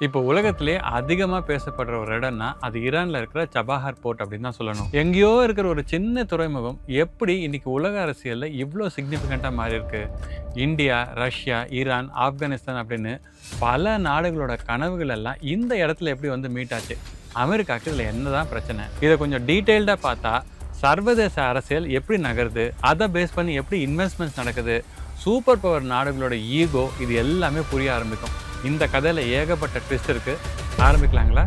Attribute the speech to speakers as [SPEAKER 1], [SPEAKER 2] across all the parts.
[SPEAKER 1] இப்போ உலகத்திலே அதிகமாக பேசப்படுற ஒரு இடம்னா அது ஈரானில் இருக்கிற சபாஹர் போர்ட் அப்படின்னு தான் சொல்லணும். எங்கேயோ இருக்கிற ஒரு சின்ன துறைமுகம் எப்படி இன்னைக்கு உலக அரசியலில் இவ்வளோ சிக்னிஃபிகண்ட்டாக மாறி இருக்கு இந்தியா ரஷ்யா ஈரான் ஆப்கானிஸ்தான் அப்படின்னு பல நாடுகளோட கனவுகள் எல்லாம் இந்த இடத்துல எப்படி வந்து மீட் ஆச்சு? அமெரிக்காவுக்கு இதில் என்னதான் பிரச்சனை? இதை கொஞ்சம் டீட்டெயில்டாக பார்த்தா சர்வதேச அரசியல் எப்படி நகருது? அதை பேஸ் பண்ணி எப்படி இன்வெஸ்ட்மெண்ட்ஸ் நடக்குது? சூப்பர் பவர் நாடுகளோட ஈகோ இது எல்லாமே புரிய ஆரம்பிக்கும். இந்த கதையில் ஏகப்பட்ட ட்விஸ்ட் இருக்குது ஆரம்பிக்கலாங்களா?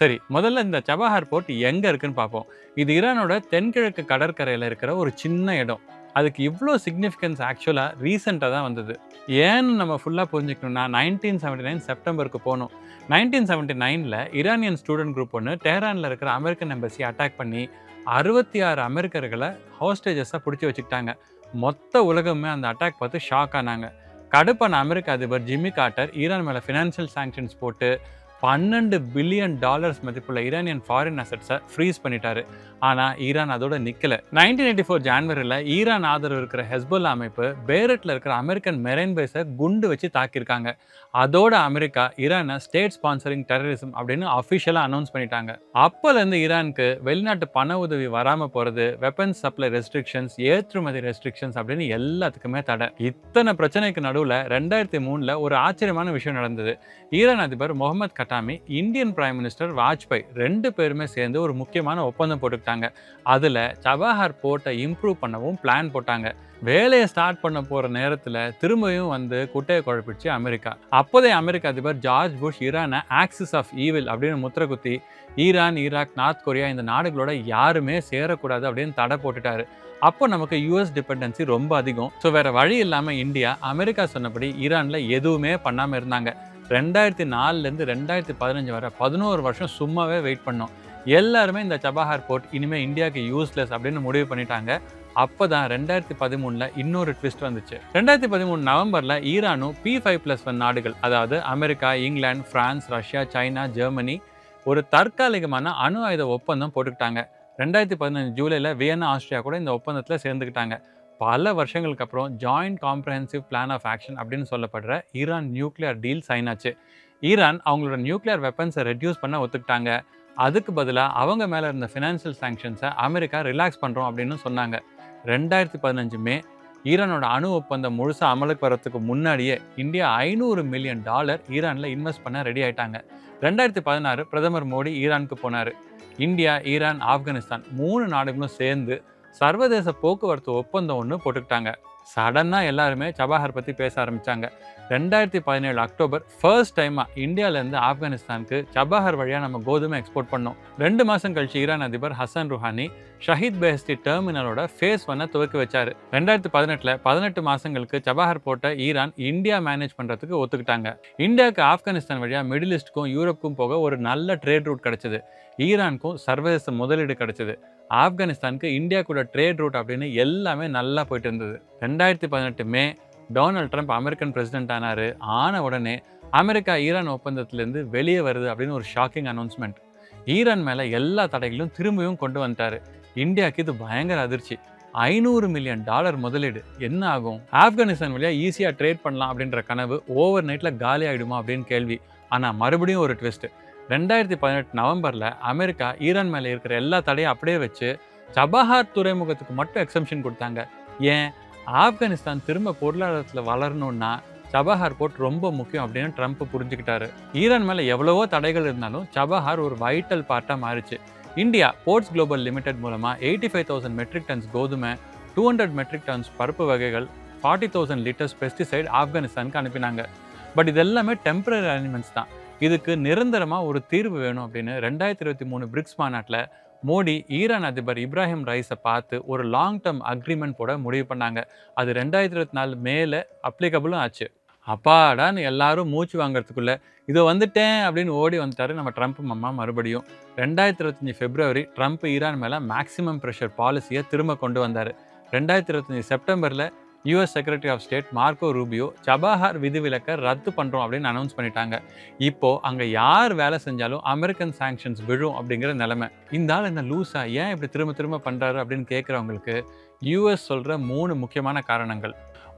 [SPEAKER 1] சரி முதல்ல இந்த சபாஹார் போர்ட் எங்கே இருக்குன்னு பார்ப்போம். இது ஈரானோட தென்கிழக்கு கடற்கரையில் இருக்கிற ஒரு சின்ன இடம். அதுக்கு இவ்வளோ சிக்னிஃபிகன்ஸ் ஆக்சுவலாக ரீசெண்டாக தான் வந்தது. ஏன்னு நம்ம ஃபுல்லாக புரிஞ்சுக்கணும்னா நைன்டீன் செவன்டி நைன் செப்டம்பருக்கு போகணும் நைன்டீன் செவன்டி நைனில் ஈரானியன் ஸ்டூடெண்ட் குரூப் ஒன்று டெஹரானில் இருக்கிற அமெரிக்கன் எம்பசி அட்டாக் பண்ணி அறுபத்தி ஆறு அமெரிக்கர்களை ஹாஸ்டேஜஸாக பிடிச்சி வச்சுக்கிட்டாங்க. மொத்த உலகமே அந்த அட்டாக் பார்த்து ஷாக் ஆனாங்க. கடுப்பான அமெரிக்க அதிபர் ஜிம்மி காட்டர் ஈரான் மேலே ஃபினான்ஷியல் சாங்ஷன்ஸ் போட்டு பன்னெண்டு பில்லியன் டாலர்ஸ் மதிப்புள்ள ஈரானியன் ஃபாரின் அசட்ஸை ஃப்ரீஸ் பண்ணிட்டாரு. ஆனால் ஈரான் அதோட நிற்கல நைன்டீன் எயிட்டி ஃபோர் ஜான்வரியில் ஈரான் ஆதரவு இருக்கிற ஹெஸ்புல்லா அமைப்பு பேரட்டில் இருக்கிற அமெரிக்கன் மெரைன் பேஸை குண்டு வச்சு தாக்கியிருக்காங்க. அதோட அமெரிக்கா ஈரானை ஸ்டேட் ஸ்பான்சரிங் டெரரிசம் அப்படின்னு அஃபிஷியலாக அனௌன்ஸ் பண்ணிட்டாங்க. அப்போலேருந்து ஈரானுக்கு வெளிநாட்டு பண உதவி வராமல் போகிறது வெப்பன்ஸ் சப்ளை ரெஸ்ட்ரிக்ஷன்ஸ் ஏற்றுமதி ரெஸ்ட்ரிக்ஷன்ஸ் அப்படின்னு எல்லாத்துக்குமே தடை. இத்தனை பிரச்சனைக்கு நடுவில் ரெண்டாயிரத்தி மூணில் ஒரு ஆச்சரியமான விஷயம் நடந்தது. ஈரான் அதிபர் Mohammad Khatami Indian prime minister Vajpayee ரெண்டு பேருமே சேர்ந்து ஒரு முக்கியமான ஒப்பந்தம் போட்டுக்கிட்டாங்க. அதில் சபாஹார் போர்ட்டை இம்ப்ரூவ் பண்ணவும் பிளான் போட்டாங்க. வேலையை ஸ்டார்ட் பண்ண போகிற நேரத்தில் திரும்பியும் வந்து குட்டையை குழப்பிச்சு அமெரிக்கா. அப்போதைய அமெரிக்க அதிபர் ஜார்ஜ் புஷ் ஈரானை ஆக்சிஸ் ஆஃப் ஈவில் அப்படின்னு முத்திர குத்தி ஈரான் ஈராக் நார்த் கொரியா இந்த நாடுகளோட யாருமே சேரக்கூடாது அப்படின்னு தடை போட்டுட்டாரு. அப்போ நமக்கு யூஎஸ் டிபெண்டன்சி ரொம்ப அதிகம். ஸோ வேறு வழி இல்லாமல் இந்தியா அமெரிக்கா சொன்னபடி ஈரானில் எதுவுமே பண்ணாமல் இருந்தாங்க. ரெண்டாயிரத்தி நாலுலேருந்து ரெண்டாயிரத்தி பதினஞ்சு வரை பதினோரு வருஷம் சும்மாவே வெயிட் பண்ணோம். எல்லாருமே இந்த சபாஹார் போர்ட் இனிமேல் இந்தியாவுக்கு யூஸ்லெஸ் அப்படின்னு முடிவு பண்ணிட்டாங்க. அப்போ தான் ரெண்டாயிரத்தி பதிமூணில் இன்னொரு ட்விஸ்ட் வந்துச்சு. ரெண்டாயிரத்தி பதிமூணு நவம்பரில் ஈரானும் பி ஃபைவ் ப்ளஸ் ஒன் நாடுகள் அதாவது America England France Russia China Germany ஒரு தற்காலிகமான அணு ஆயுத ஒப்பந்தம் போட்டுக்கிட்டாங்க. ரெண்டாயிரத்தி பதினஞ்சு ஜூலையில் வியன்னா ஆஸ்திரியா கூட இந்த ஒப்பந்தத்தில் சேர்ந்துக்கிட்டாங்க. பல வருஷங்களுக்கு அப்புறம் joint comprehensive plan of action அப்படின்னு சொல்லப்படுற ஈரான் நியூக்ளியர் டீல் சைன் ஆச்சு. ஈரான் அவங்களோட நியூக்ளியர் வெப்பன்ஸை ரெடியூஸ் பண்ண ஒத்துக்கிட்டாங்க. அதுக்கு பதிலாக அவங்க மேலே இருந்த ஃபினான்ஷியல் சாங்ஷன்ஸை அமெரிக்கா ரிலாக்ஸ் பண்ணுறோம் அப்படின்னு சொன்னாங்க. ரெண்டாயிரத்தி பதினஞ்சு மே ஈரானோட அணு ஒப்பந்தம் முழுசாக அமலுக்கு வரத்துக்கு முன்னாடியே இந்தியா ஐநூறு மில்லியன் டாலர் ஈரானில் இன்வெஸ்ட் பண்ண ரெடி ஆயிட்டாங்க. ரெண்டாயிரத்தி பதினாறு பிரதமர் மோடி ஈரானுக்கு போனார். இந்தியா ஈரான் ஆப்கானிஸ்தான் மூணு நாடுகளும் சேர்ந்து சர்வதேச போக்குவரத்து ஒப்பந்தம் ஒன்று போட்டுக்கிட்டாங்க. சடனாக எல்லாருமே சபாஹர் பற்றி பேச ஆரம்பித்தாங்க ரெண்டாயிரத்தி பதினேழு அக்டோபர் ஃபர்ஸ்ட் டைமாக இந்தியாவிலேருந்து ஆப்கானிஸ்தானுக்கு சபாஹர் வழியாக நம்ம கோதுமை எக்ஸ்போர்ட் பண்ணோம். ரெண்டு மாதம் கழிச்சு ஈரான் அதிபர் ஹசன் ருஹானி ஷஹீத் பெஹஸ்தி டெர்மினலோட ஃபேஸ் ஒன்னை துவக்கி வச்சார். ரெண்டாயிரத்தி பதினெட்டில் பதினெட்டு மாதங்களுக்கு சபாஹர் போட்ட ஈரான் இந்தியா மேனேஜ் பண்ணுறதுக்கு ஒத்துக்கிட்டாங்க. இந்தியாவுக்கு ஆப்கானிஸ்தான் வழியாக மிடில் ஈஸ்ட்டுக்கும் யூரோப்புக்கும் போக ஒரு நல்ல ட்ரேட் ரூட் கிடச்சிது. ஈரானுக்கும் சர்வதேச முதலீடு கிடச்சிது. ஆப்கானிஸ்தானுக்கு இந்தியா கூட ட்ரேட் ரூட் அப்படின்னு எல்லாமே நல்லா போயிட்டு இருந்தது. ரெண்டாயிரத்தி பதினெட்டு May Donald Trump American president ஆனார். ஆன உடனே அமெரிக்கா ஈரான் ஒப்பந்தத்திலேருந்து வெளியே வருது அப்படின்னு ஒரு ஷாக்கிங் அனௌன்ஸ்மெண்ட் ஈரான் மேலே எல்லா தடைகளும் திரும்பியும் கொண்டு வந்துட்டார். இந்தியாவுக்கு இது பயங்கர அதிர்ச்சி. ஐநூறு மில்லியன் டாலர் முதலீடு. என்ன ஆகும்? ஆப்கானிஸ்தான் வழியாக ஈஸியாக ட்ரேட் பண்ணலாம் அப்படின்ற கனவு ஓவர் நைட்டில் காலி ஆகிடுமா அப்படின்னு கேள்வி. ஆனால் மறுபடியும் ஒரு ட்விஸ்ட் ரெண்டாயிரத்தி பதினெட்டு நவம்பரில் அமெரிக்கா ஈரான் மேலே இருக்கிற எல்லா தடையும் அப்படியே வச்சு சபஹார் துறைமுகத்துக்கு மட்டும் எக்ஸம்ஷன் கொடுத்தாங்க. ஏன்? ஆப்கானிஸ்தான் திரும்ப பொருளாதாரத்தில் வளரணும்னா சபஹார் போர்ட் ரொம்ப முக்கியம் அப்படின்னு ட்ரம்ப் புரிஞ்சுக்கிட்டாரு. ஈரான் மேலே எவ்வளவோ தடைகள் இருந்தாலும் சபஹார் ஒரு வைட்டல் பார்ட்டாக மாறிச்சு. இந்தியா போர்ட்ஸ் குளோபல் லிமிடெட் மூலமாக eighty five thousand metric tons கோதுமை டூ ஹண்ட்ரட் மெட்ரிக் டன்ஸ் பருப்பு வகைகள் ஃபார்ட்டி தௌசண்ட் லிட்டர்ஸ் பெஸ்டிசைட் ஆப்கானிஸ்தானுக்கு அனுப்பினாங்க. பட் இதெல்லாமே டெம்பரரி அரேஞ்ச்மெண்ட்ஸ் தான். இதுக்கு நிரந்தரமாக ஒரு தீர்வு வேணும் அப்படின்னு ரெண்டாயிரத்தி இருபத்தி மூணு பிரிக்ஸ் மாநாட்டில் மோடி ஈரான் அதிபர் இப்ராஹிம் ரைஸை பார்த்து ஒரு லாங் டேர்ம் அக்ரிமெண்ட் போட முடிவு பண்ணாங்க. அது ரெண்டாயிரத்தி இருபத்தி நாலு மேலே அப்ளிகபிளும் ஆச்சு. அப்பாடான்னு எல்லாரும் மூச்சு வாங்குறதுக்குள்ள இதோ வந்துட்டேன் அப்படின்னு ஓடி வந்துட்டாரு நம்ம ட்ரம்ப் மாமா மறுபடியும். ரெண்டாயிரத்தி இருபத்தஞ்சி பிப்ரவரி ட்ரம்ப் ஈரான் மேலே மேக்ஸிமம் ப்ரெஷர் பாலிசியை திரும்ப கொண்டு வந்தார். ரெண்டாயிரத்தி இருபத்தஞ்சி செப்டம்பரில் US secretary of state Marco Rubio Chabahar விதிவிலக்கை ரத்து பண்ணுறோம் அப்படின்னு அனௌன்ஸ் பண்ணிட்டாங்க. இப்போது அங்கே யார் வேலை செஞ்சாலும் அமெரிக்கன் சாங்ஷன்ஸ் விழும் அப்படிங்கிற நிலைமை. இந்த ஆள் இந்த லூஸா ஏன் இப்படி திரும்ப திரும்ப பண்ணுறாரு அப்படின்னு கேட்குறவங்களுக்கு யூஎஸ் சொல்கிற மூணு முக்கியமான காரணங்கள்.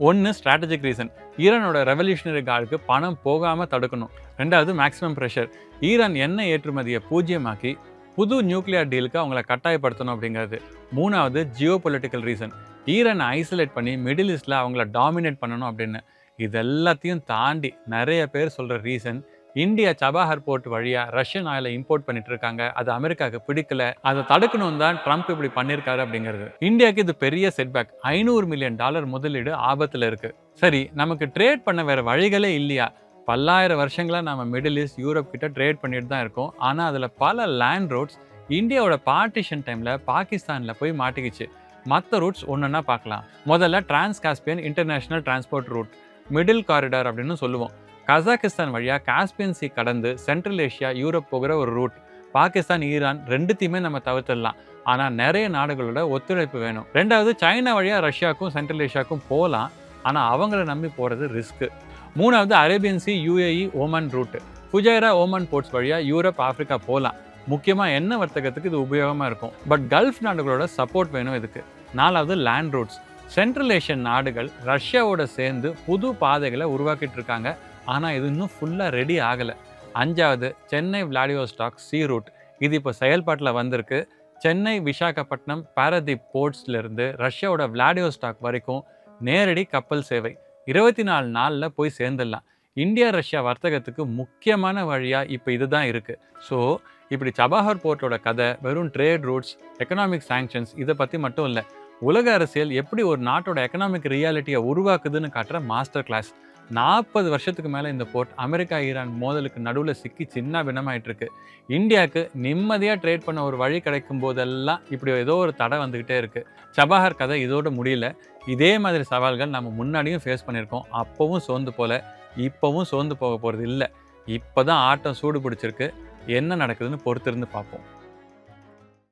[SPEAKER 1] ஒன்று ஸ்ட்ராட்டஜிக் ரீசன் ஈரானோட ரெவல்யூஷனரி கார்டுக்கு பணம் போகாமல் தடுக்கணும். ரெண்டாவது மேக்ஸிமம் ப்ரெஷர் ஈரான் எண்ணெய் ஏற்றுமதியை பூஜ்ஜியமாக்கி புது நியூக்ளியர் டீலுக்கு அவங்கள கட்டாயப்படுத்தணும் அப்படிங்கிறது. மூணாவது ஜியோ பொலிட்டிக்கல் ரீசன் ஈரனை ஐசோலேட் பண்ணி மிடில் ஈஸ்டில் அவங்கள டாமினேட் பண்ணணும் அப்படின்னு. இது எல்லாத்தையும் தாண்டி நிறைய பேர் சொல்கிற ரீசன் இந்தியா சபாஹர் போர்ட் வழியாக ரஷ்யன் ஆயிலை இம்போர்ட் பண்ணிட்டு இருக்காங்க. அது அமெரிக்காவுக்கு பிடிக்கல. அதை தடுக்கணும் தான் ட்ரம்ப் இப்படி பண்ணியிருக்காரு அப்படிங்கிறது. இந்தியாவுக்கு இது பெரிய செட்பேக் ஐநூறு மில்லியன் டாலர் முதலீடு ஆபத்தில் இருக்குது சரி நமக்கு ட்ரேட் பண்ண வேற வழிகளே இல்லையா? பல்லாயிரம் வருஷங்களாக நம்ம மிடில் ஈஸ்ட் யூரோப் கிட்ட ட்ரேட் பண்ணிட்டு தான் இருக்கோம். ஆனால் அதில் பல லேண்ட் ரோட்ஸ் இந்தியாவோட பார்ட்டிஷன் டைமில் பாகிஸ்தானில் போய் மாட்டிக்கிச்சு. மற்ற ரூட்ஸ் ஒன்றுன்னா பார்க்கலாம். முதல்ல trans Caspian international transport route middle corridor அப்படின்னு சொல்லுவோம். கசாகிஸ்தான் வழியாக காஸ்பியன் சி கடந்து சென்ட்ரல் ஏஷியா யூரோப் போகிற ஒரு ரூட் பாகிஸ்தான் ஈரான் ரெண்டுத்தையுமே நம்ம தவிர்த்துடலாம். ஆனால் நிறைய நாடுகளோட ஒத்துழைப்பு வேணும். ரெண்டாவது சைனா வழியாக ரஷ்யாவுக்கும் சென்ட்ரல் ஏஷியாவுக்கும் போகலாம். ஆனால் அவங்கள நம்பி போகிறது ரிஸ்க்கு மூணாவது Arabian sea UAE Oman route Fujairah Oman ports வழியாக யூரோப் ஆஃப்ரிக்கா போகலாம். முக்கியமாக எண்ணெய் வர்த்தகத்துக்கு இது உபயோகமாக இருக்கும். பட் கல்ஃப் நாடுகளோட சப்போர்ட் வேணும் இதுக்கு. நாலாவது லேண்ட் ரூட்ஸ் சென்ட்ரல் ஏஷியன் நாடுகள் ரஷ்யாவோட சேர்ந்து புது பாதைகளை உருவாக்கிட்டு இருக்காங்க. ஆனால் இது இன்னும் ஃபுல்லாக ரெடி ஆகலை. அஞ்சாவது சென்னை விளாடிவோஸ்டாக் சி ரூட் இது இப்போ செயல்பாட்டில் வந்திருக்கு. சென்னை விசாகப்பட்டினம் பாரதீப் போர்ட்ஸ்லேருந்து ரஷ்யாவோட விளாடிவோஸ்டாக் வரைக்கும் நேரடி கப்பல் சேவை. இருபத்தி நாலு நாளில் போய் சேர்ந்துடலாம். இந்தியா ரஷ்யா வர்த்தகத்துக்கு முக்கியமான வழியாக இப்போ இதுதான் இருக்குது ஸோ இப்படி சபாஹர் போர்ட்டோட கதை வெறும் ட்ரேட் ரூட்ஸ் எக்கனாமிக் சாங்ஷன்ஸ் இதை பற்றி மட்டும் இல்லை உலக அரசியல் எப்படி ஒரு நாட்டோட எக்கனாமிக் ரியாலிட்டியை உருவாக்குதுன்னு காட்டுற மாஸ்டர் கிளாஸ் நாற்பது வருஷத்துக்கு மேலே இந்த போர்ட் அமெரிக்கா ஈரான் மோதலுக்கு நடுவில் சிக்கி சின்ன பின்னமாயிட்டு இருக்கு. இந்தியாவுக்கு நிம்மதியாக ட்ரேட் பண்ண ஒரு வழி கிடைக்கும் போதெல்லாம் இப்படி ஏதோ ஒரு தடை வந்துக்கிட்டே இருக்கு. சபாஹர் கதை இதோட முடியல. இதே மாதிரி சவால்கள் நம்ம முன்னாடியும் ஃபேஸ் பண்ணியிருக்கோம். அப்போவும் சோர்ந்து போல இப்போவும் சோர்ந்து போக போகிறது இல்லை. இப்போ தான் ஆட்டம் சூடு பிடிச்சிருக்கு. என்ன நடக்குதுன்னு பொறுத்திருந்து பார்ப்போம்.